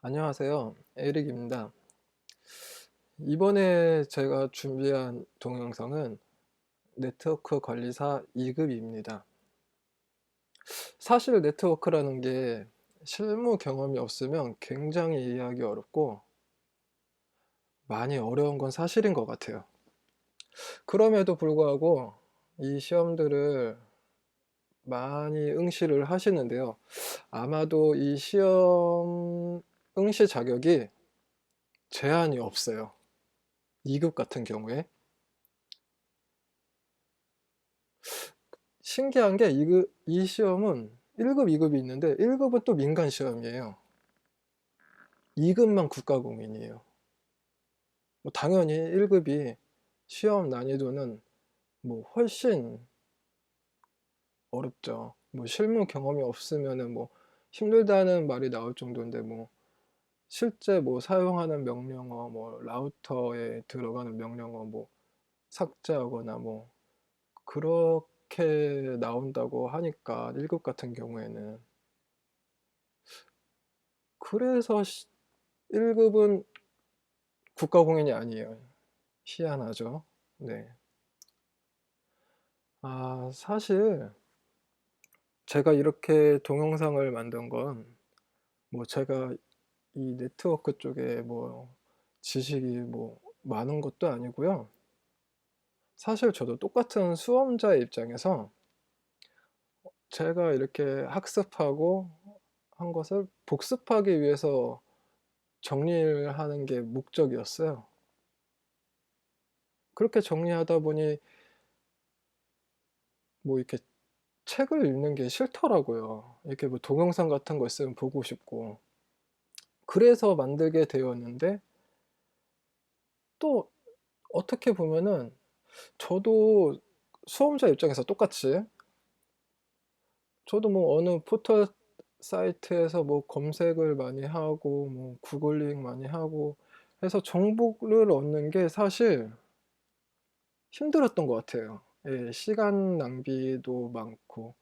안녕하세요. 에릭입니다. 이번에 제가 준비한 동영상은 네트워크 관리사 2급입니다. 사실 네트워크라는 게 실무 경험이 없으면 굉장히 이해하기 어렵고 많이 어려운 건 사실인 것 같아요. 그럼에도 불구하고 이 시험들을 많이 응시를 하시는데요. 아마도 이 시험 응시 자격이 제한이 없어요. 2급 같은 경우에. 신기한 게 2급, 이 시험은 1급, 2급이 있는데 1급은 또 민간 시험이에요. 2급만 국가공인이에요. 뭐 당연히 1급이 시험 난이도는 뭐 훨씬 어렵죠. 뭐 실무 경험이 없으면은 뭐 힘들다는 말이 나올 정도인데 뭐 실제 뭐 사용하는 명령어 뭐 라우터에 들어가는 명령어 뭐 삭제하거나 뭐 그렇게 나온다고 하니까 1급 같은 경우에는 그래서 1급은 국가공인이 아니에요. 희한하죠. 네. 아, 사실 제가 이렇게 동영상을 만든 건 뭐 제가 이 네트워크 쪽에 뭐 지식이 뭐 많은 것도 아니고요. 사실 저도 똑같은 수험자의 입장에서 제가 이렇게 학습하고 한 것을 복습하기 위해서 정리를 하는 게 목적이었어요. 그렇게 정리하다 보니 뭐 이렇게 책을 읽는 게 싫더라고요. 이렇게 뭐 동영상 같은 거 있으면 보고 싶고. 그래서 만들게 되었는데 또 어떻게 보면은 저도 수험자 입장에서 똑같이 저도 뭐 어느 포털 사이트에서 뭐 검색을 많이 하고 뭐 구글링 많이 하고 해서 정보를 얻는 게 사실 힘들었던 것 같아요. 예, 시간 낭비도 많고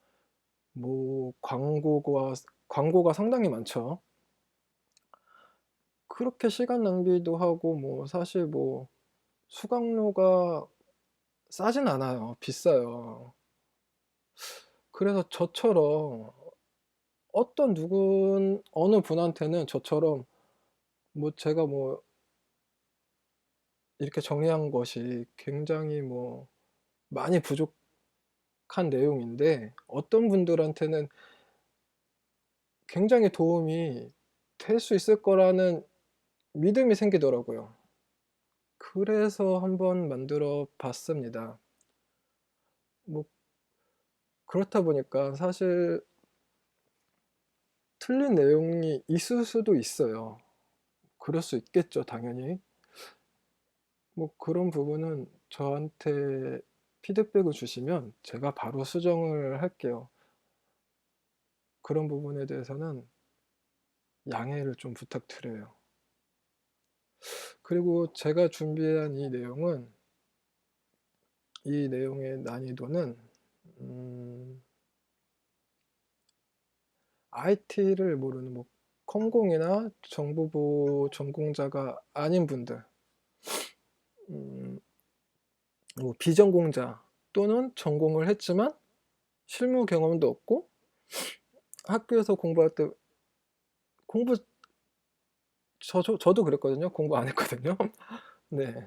뭐 광고가 광고가 상당히 많죠. 그렇게 시간 낭비도 하고 뭐 사실 뭐 수강료가 싸진 않아요. 비싸요. 그래서 저처럼 어떤 누군 어느 분한테는 저처럼 뭐 제가 뭐 이렇게 정리한 것이 굉장히 뭐 많이 부족한 내용인데 어떤 분들한테는 굉장히 도움이 될 수 있을 거라는 믿음이 생기더라고요. 그래서 한번 만들어 봤습니다. 뭐 그렇다 보니까 사실 틀린 내용이 있을 수도 있어요. 그럴 수 있겠죠, 당연히. 뭐 그런 부분은 저한테 피드백을 주시면 제가 바로 수정을 할게요. 그런 부분에 대해서는 양해를 좀 부탁드려요. 그리고 제가 준비한 이 내용은 이 내용의 난이도는 음, IT를 모르는 뭐 컴공이나 정보보 전공자가 아닌 분들 음, 뭐 비전공자 또는 전공을 했지만 실무 경험도 없고 학교에서 공부할 때 공부 저, 저, 저도 그랬거든요. 공부 안 했거든요. 네.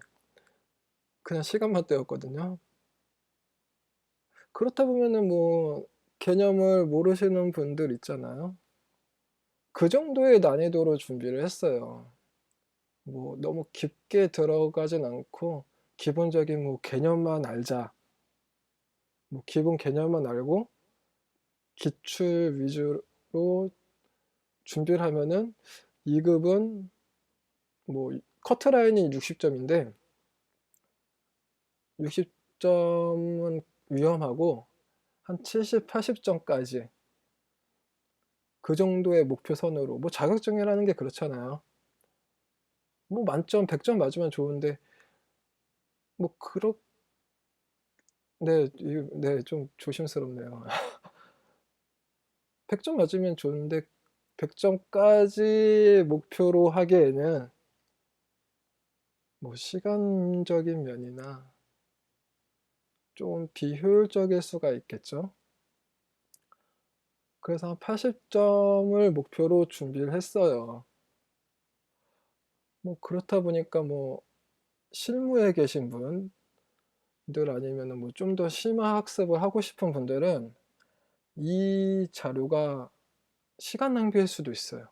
그냥 시간만 때웠거든요. 그렇다 보면은 뭐 개념을 모르시는 분들 있잖아요. 그 정도의 난이도로 준비를 했어요. 뭐 너무 깊게 들어가진 않고 기본적인 뭐 개념만 알자. 뭐 기본 개념만 알고 기출 위주로 준비를 하면은 2급은 뭐 커트라인이 60점인데 60점은 위험하고 한 70, 80점까지 그 정도의 목표선으로 뭐 자격증이라는 게 그렇잖아요. 뭐 만점 100점 맞으면 좋은데 뭐 그렇 네, 네, 좀 조심스럽네요. 100점 맞으면 좋은데 100 점까지 목표로 하기에는 뭐 시간적인 면이나 좀 비효율적일 수가 있겠죠. 그래서 한 80 점을 목표로 준비를 했어요. 뭐 그렇다 보니까 뭐 실무에 계신 분들 아니면은 뭐좀 더 심화 학습을 하고 싶은 분들은 이 자료가 시간 낭비일 수도 있어요.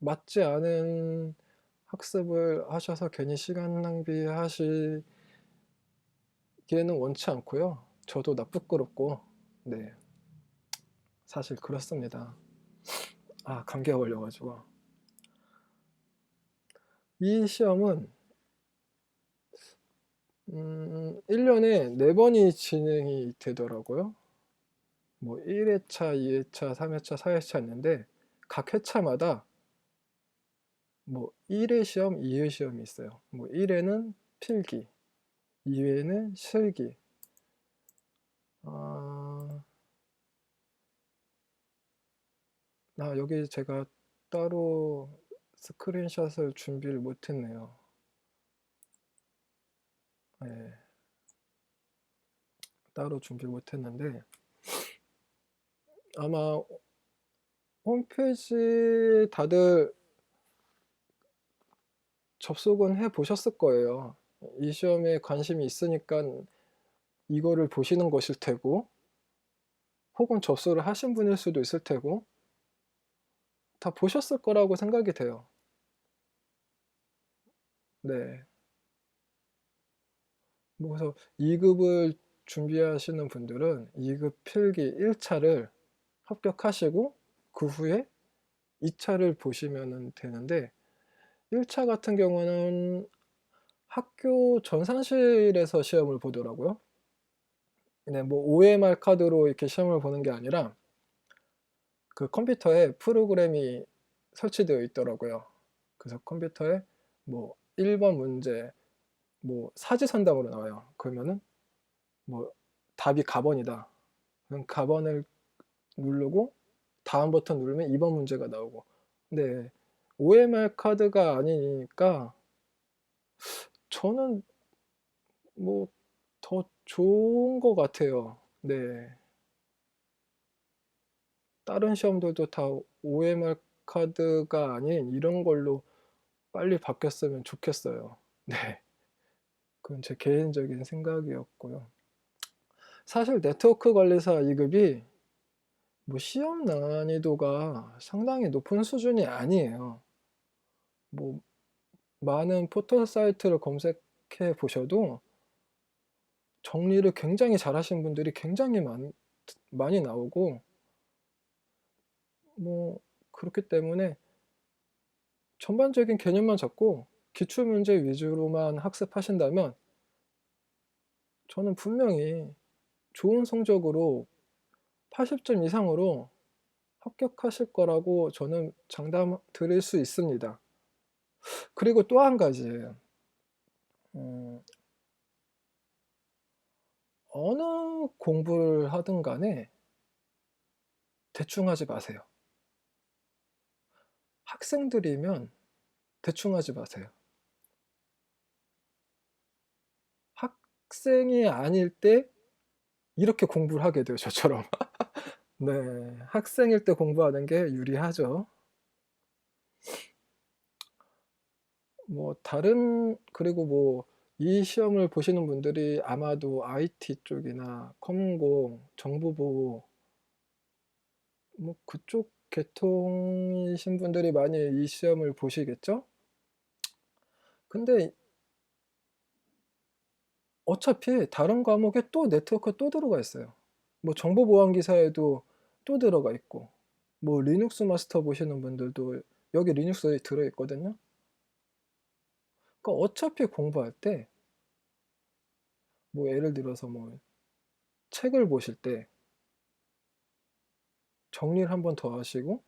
맞지 않은 학습을 하셔서 괜히 시간 낭비하시기에는 원치 않고요. 저도 나 부끄럽고 네. 사실 그렇습니다. 아 감기가 걸려 가지고. 이 시험은 음 1 년에 4 번이 진행이 되더라고요. 뭐 1 회차, 2 회차, 3 회차, 4 회차 있는데 각 회차마다 뭐 1회 시험, 2회 시험이 있어요. 뭐 1 회는 필기, 2 회는 실기. 아 아 여기 제가 따로 스크린샷을 준비를 못 했네요. 예. 따로 준비를 못 했는데 아마 홈페이지 다들 접속은 해 보셨을 거예요. 이 시험에 관심이 있으니깐 이거를 보시는 것일 테고 혹은 접수를 하신 분일 수도 있을 테고 다 보셨을 거라고 생각이 돼요. 네. 뭐 그래서 2 급을 준비하시는 분들은 2급 필기 1 차를 합격하시고 그 후에 2 차를 보시면은 되는데 1차 같은 경우는 학교 전산실에서 시험을 보더라고요. 네 뭐 OMR 카드로 이렇게 시험을 보는 게 아니라 그 컴퓨터에 프로그램이 설치되어 있더라고요. 그래서 컴퓨터에 뭐 1번 문제 뭐 사지선다으로 나와요. 그러면은 뭐 답이 가번이다. 그럼 가번을 누르고 다음 버튼 누르면 2번 문제가 나오고. 네. OMR 카드가 아니니까 저는 뭐 더 좋은 것 같아요. 네. 다른 시험들도 다 OMR 카드가 아닌 이런 걸로 빨리 바뀌었으면 좋겠어요. 네. 그건 제 개인적인 생각이었고요. 사실 네트워크 관리사 2 급이 뭐 시험 난이도가 상당히 높은 수준이 아니에요. 뭐 많은 포털 사이트를 검색해 보셔도 정리를 굉장히 잘하신 분들이 굉장히 많 많이 나오고 뭐 그렇기 때문에 전반적인 개념만 잡고 기출 문제 위주로만 학습하신다면 저는 분명히 좋은 성적으로 80점 이상으로 합격하실 거라고 저는 장담 드릴 수 있습니다. 그리고 또 한 가지 음 어느 공부를 하든 간에 대충 하지 마세요. 학생들이면 대충 하지 마세요. 학생이 아닐 때 이렇게 공부를 하게 돼요, 저처럼. 네. 학생일 때 공부하는 게 유리하죠. 뭐 다른 그리고 뭐 이 시험을 보시는 분들이 아마도 IT 쪽이나 컴공, 정보보호 뭐 그쪽 계통이신 분들이 많이 이 시험을 보시겠죠? 근데 어차피 다른 과목에 또 네트워크가 또 들어가 있어요. 뭐 정보 보안 기사에도 또 들어가 있고 뭐 리눅스 마스터 보시는 분들도 여기 리눅스에 들어 있거든요. 그러니까 어차피 공부할 때 뭐 예를 들어서 뭐 책을 보실 때 정리를 한 번 더 하시고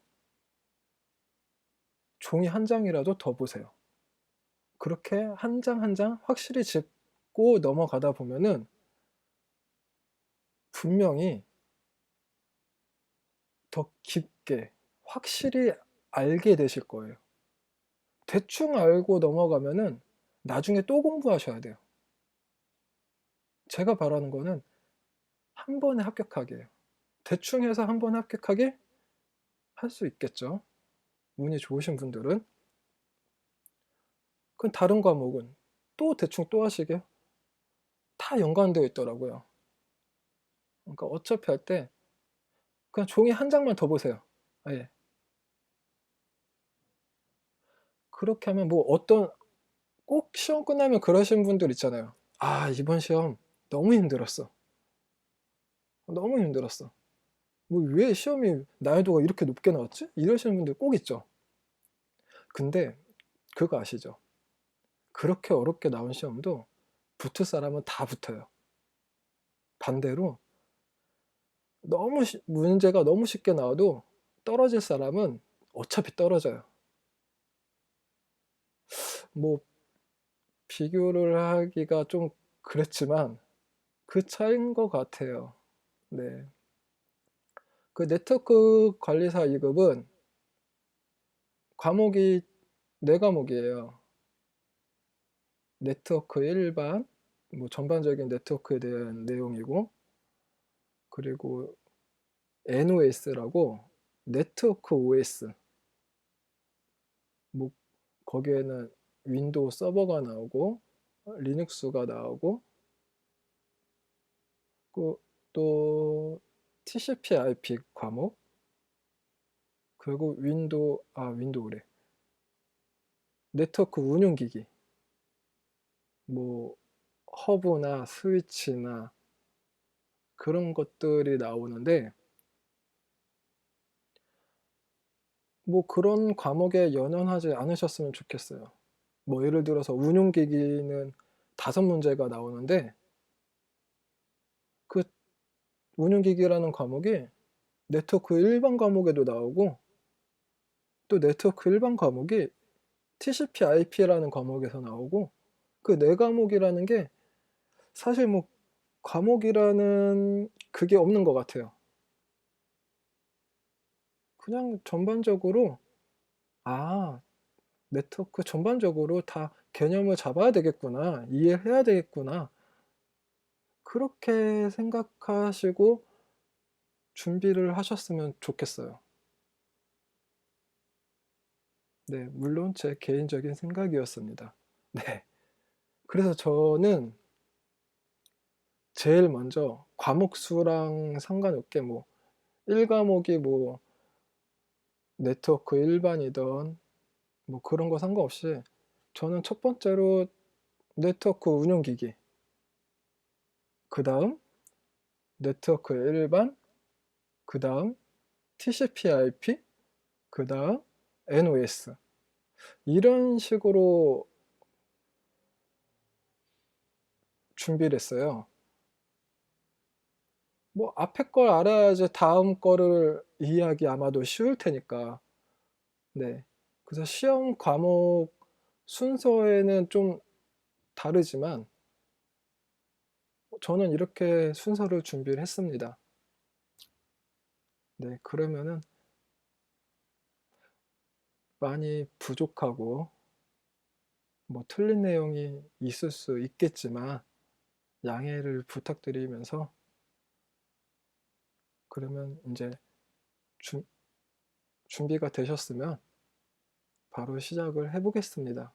종이 한 장이라도 더 보세요. 그렇게 한 장 한장 확실히 짚고 넘어가다 보면은 분명히 더깊 깊게 확실히 알게 되실 거예요. 대충 알고 넘어가면은 나중에 또 공부하셔야 돼요. 제가 바라는 거는 한 번에 합격하게요. 대충 해서 한 번에 합격하게 할수 있겠죠. 운이 좋으신 분들은. 그럼 다른 과목은 또 대충 또 하시게요. 다 연관되어 있더라고요. 그러니까 어차피 할 때 그냥 종이 한 장만 더 보세요. 아예. 그렇게 하면 뭐 어떤 꼭 시험 끝나면 그러신 분들 있잖아요. 아, 이번 시험 너무 힘들었어. 너무 힘들었어. 뭐 왜 시험이 난이도가 이렇게 높게 나왔지? 이러시는 분들 꼭 있죠. 근데 그거 아시죠? 그렇게 어렵게 나온 시험도 붙을 사람은 다 붙어요. 반대로 너무 쉬, 문제가 너무 쉽게 나와도 떨어질 사람은 어차피 떨어져요. 뭐 비교를 하기가 좀 그랬지만 그 차이인 것 같아요. 네. 그 네트워크 관리사 2급은 과목이 네 과목이에요. 네트워크 일반, 뭐 전반적인 네트워크에 대한 내용이고, 그리고 NOS라고 네트워크 OS. 뭐 거기에는 윈도우 서버가 나오고 리눅스가 나오고 그또 TCP/IP 과목. 그리고 윈도우 아 윈도우래. 네트워크 운영기기. 뭐 허브나 스위치나 그런 것들이 나오는데 뭐 그런 과목에 연연하지 않으셨으면 좋겠어요. 뭐 예를 들어서 운용기기는 다섯 문제가 나오는데 그 운용기기라는 과목이 네트워크 일반 과목에도 나오고 또 네트워크 일반 과목이 TCP IP라는 과목에서 나오고 그 네 과목이라는 게 사실 뭐 과목이라는 그게 없는 것 같아요. 그냥 전반적으로 아 네트워크 전반적으로 다 개념을 잡아야 되겠구나 이해해야 되겠구나 그렇게 생각하시고 준비를 하셨으면 좋겠어요. 네, 물론 제 개인적인 생각이었습니다. 네. 그래서 저는 제일 먼저 과목 수랑 상관없게 뭐 1과목이 뭐 네트워크 일반이던 뭐 그런 거 상관없이 저는 첫 번째로 네트워크 운영기기 그 다음 네트워크 일반 그 다음 TCP IP 그 다음 NOS 이런 식으로 준비를 했어요. 뭐 앞에 걸 알아야지 다음 거를 이해하기 아마도 쉬울 테니까. 네. 그래서 시험 과목 순서에는 좀 다르지만 저는 이렇게 순서를 준비를 했습니다. 네, 그러면은 많이 부족하고 뭐 틀린 내용이 있을 수 있겠지만 양해를 부탁드리면서 그러면 이제 준, 준비가 되셨으면 바로 시작을 해보겠습니다.